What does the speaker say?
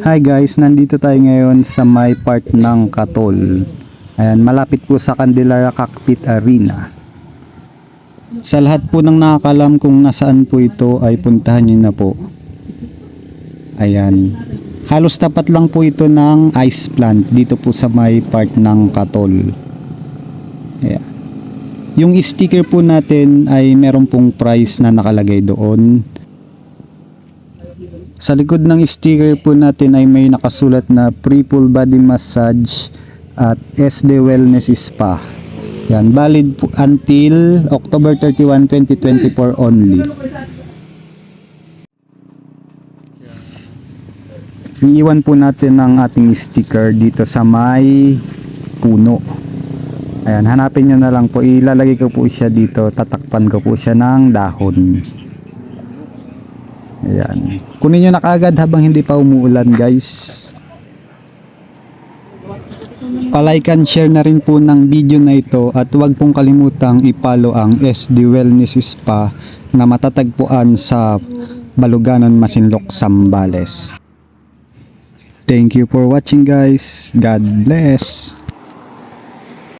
Hi guys, nandito tayo ngayon sa may part ng Katol. Ayan, malapit po sa Candelaria Cockpit Arena. Sa lahat po ng nakakalam kung nasaan po ito ay puntahan nyo na po. Ayan. Halos tapat lang po ito ng ice plant dito po sa may part ng Katol. Ayan. Yung sticker po natin ay meron pong price na nakalagay doon. Sa likod ng sticker po natin ay may nakasulat na free full body massage at SD Wellness Spa. Yan, valid po until October 31, 2024 only. Iiwan po natin ang ating sticker dito sa may puno. Ayan, hanapin nyo na lang po. Ilalagay ko po siya dito. Tatakpan ko po siya ng dahon. Ayan. Kunin nyo na kaagad habang hindi pa umuulan guys. Palike and share na rin po ng video na ito at huwag pong kalimutang ipalo ang SD Wellness Spa na matatagpuan sa Baluganan, Masinloc, Sambales. Thank you for watching guys. God bless.